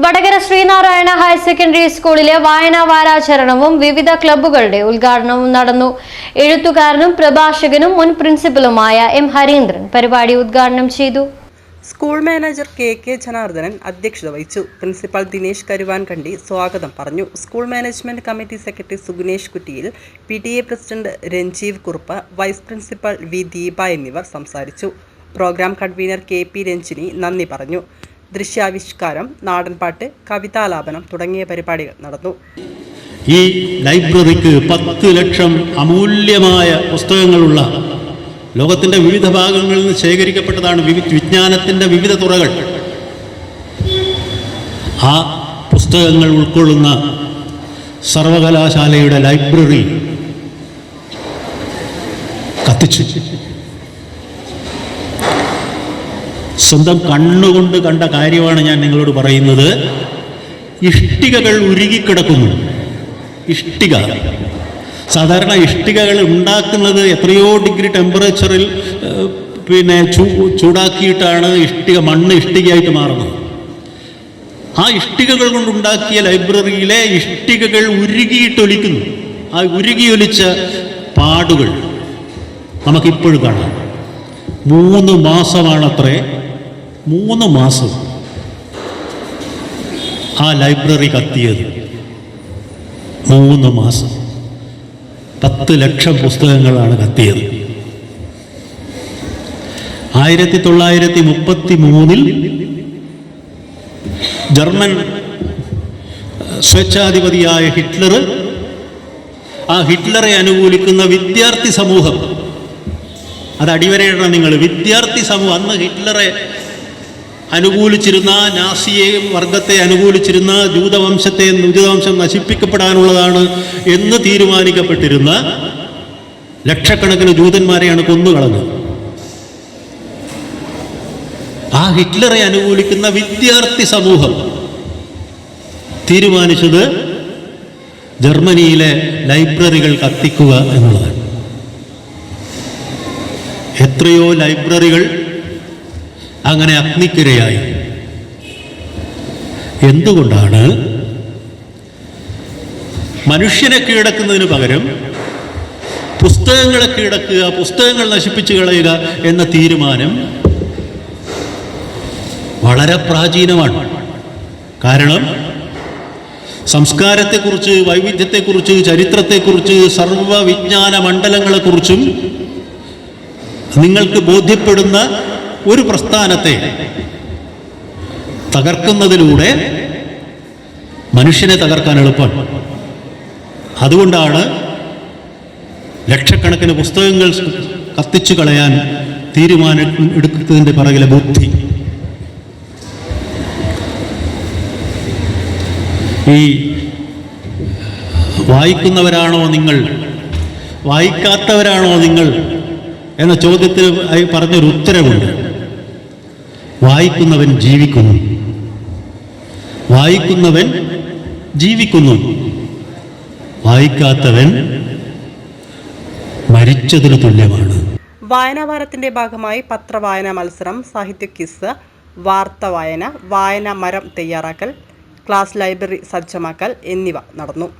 Vadakara Sreenarayana higher secondary സ്കൂളിലെ വായനാ വാരാചരണവും വിവിധ ക്ലബ്ബുകളുടെ ഉദ്ഘാടനവും നടന്നു. എഴുത്തുകാരനും പ്രഭാഷകനും മുൻ പ്രിൻസിപ്പലുമായ എം ഹരീന്ദ്രൻ പരിപാടി ഉദ്ഘാടനം ചെയ്തു. School manager K K Janardhanan അധ്യക്ഷത വഹിച്ചു. പ്രിൻസിപ്പൽ ദിനേശ് കരുവാൻകണ്ടി സ്വാഗതം പറഞ്ഞു. School management committee secretary Sugunesh Kuttiyil P T A president Ranjeev Kurup vice principal V Deepa എന്നിവർ സംസാരിച്ചു. Programme convener K P Ranjini നന്ദി പറഞ്ഞു. ദൃശ്യാവിഷ്കാരം നാടൻപാട്ട് കവിതാലാപനം തുടങ്ങിയ പരിപാടികൾ നടന്നു. ഈ ലൈബ്രറിക്ക് പത്ത് ലക്ഷം അമൂല്യമായ പുസ്തകങ്ങളുള്ള ലോകത്തിന്റെ വിവിധ ഭാഗങ്ങളിൽ നിന്ന് ശേഖരിക്കപ്പെട്ടതാണ് വിവി വിജ്ഞാനത്തിന്റെ വിവിധ തുറകൾ. ആ പുസ്തകങ്ങൾ ഉൾക്കൊള്ളുന്ന സർവകലാശാലയുടെ ലൈബ്രറി കത്തിച്ചു. സ്വന്തം കണ്ണുകൊണ്ട് കണ്ട കാര്യമാണ് ഞാൻ നിങ്ങളോട് പറയുന്നത്. ഇഷ്ടികകൾ ഉരുകിക്കിടക്കുന്നു. ഇഷ്ടിക. സാധാരണ ഇഷ്ടികകൾ ഉണ്ടാക്കുന്നത് എത്രയോ ഡിഗ്രി ടെമ്പറേച്ചറിൽ പിന്നെ ചൂ ചൂടാക്കിയിട്ടാണ് ഇഷ്ടിക മണ്ണ് ഇഷ്ടികയായിട്ട് മാറുന്നത്. ആ ഇഷ്ടികകൾ കൊണ്ടുണ്ടാക്കിയ ലൈബ്രറിയിലെ ഇഷ്ടികകൾ ഉരുകിയിട്ടൊലിക്കുന്നു. ആ ഉരുകിയൊലിച്ച പാടുകൾ നമുക്കിപ്പോഴും കാണാം. മൂന്ന് മാസമാണത്രേ. മൂന്ന് മാസം. ആ ലൈബ്രറി കത്തിയത്. മൂന്ന് മാസം. പത്ത് ലക്ഷം പുസ്തകങ്ങളാണ് കത്തിയത്. ആയിരത്തി തൊള്ളായിരത്തി മുപ്പത്തി മൂന്നിൽ ജർമ്മൻ സ്വേച്ഛാധിപതിയായ ഹിറ്റ്ലർ ആ ഹിറ്റ്ലറെ അനുകൂലിക്കുന്ന വിദ്യാർത്ഥി സമൂഹം അത് അടിവരയിടണം നിങ്ങൾ. വിദ്യാർത്ഥി സമൂഹം അന്ന് ഹിറ്റ്ലറെ അനുകൂലിച്ചിരുന്ന നാസിയെ വർഗത്തെ അനുകൂലിച്ചിരുന്ന ജൂതവംശത്തെ ജൂതവംശം നശിപ്പിക്കപ്പെടാനുള്ളതാണ് എന്ന് തീരുമാനിക്കപ്പെട്ടിരുന്ന ലക്ഷക്കണക്കിന് ജൂതന്മാരെയാണ് കൊന്നുകളഞ്ഞത്. ആ ഹിറ്റ്ലറെ അനുകൂലിക്കുന്ന വിദ്യാർത്ഥി സമൂഹം തീരുമാനിച്ചത് ജർമ്മനിയിലെ ലൈബ്രറികൾ കത്തിക്കുക എന്നുള്ളതാണ്. എത്രയോ ലൈബ്രറികൾ അങ്ങനെ അഗ്നിക്കിരയായി. എന്തുകൊണ്ടാണ്? മനുഷ്യനെ കീഴടക്കുന്നതിന് പകരം പുസ്തകങ്ങളെ കീഴടക്കുക പുസ്തകങ്ങൾ നശിപ്പിച്ചു കളയുക എന്ന തീരുമാനം വളരെ പ്രാചീനമാണ്. കാരണം സംസ്കാരത്തെക്കുറിച്ച് വൈവിധ്യത്തെക്കുറിച്ച് ചരിത്രത്തെക്കുറിച്ച് സർവവിജ്ഞാന മണ്ഡലങ്ങളെക്കുറിച്ചും നിങ്ങൾക്ക് ബോധ്യപ്പെടുന്ന ഒരു പ്രസ്ഥാനത്തെ തകർക്കുന്നതിലൂടെ മനുഷ്യനെ തകർക്കാൻ എളുപ്പമാണ് അതുകൊണ്ടാണ് ലക്ഷക്കണക്കിന് പുസ്തകങ്ങൾ കത്തിച്ചു കളയാൻ തീരുമാനം എടുക്കുന്നതിന്റെ പിറകിലെ ബുദ്ധി. ഈ വായിക്കുന്നവരാണോ നിങ്ങൾ? വായിക്കാത്തവരാണോ നിങ്ങൾ? എന്ന ചോദ്യത്തിന് പറഞ്ഞൊരു ഉത്തരവുണ്ട് വായിക്കുന്നവൻ ജീവിക്കുന്നു. വായിക്കുന്നവൻ ജീവിക്കുന്നു. വായിക്കാത്തവൻ മരിച്ചതിന് തുല്യമാണ്. വായനാവാരത്തിന്റെ ഭാഗമായി പത്രവായന മത്സരം സാഹിത്യ കിസ് വാർത്ത വായന വായന മരം തയ്യാറാക്കൽ ക്ലാസ് ലൈബ്രറി സജ്ജമാക്കൽ എന്നിവ നടന്നു.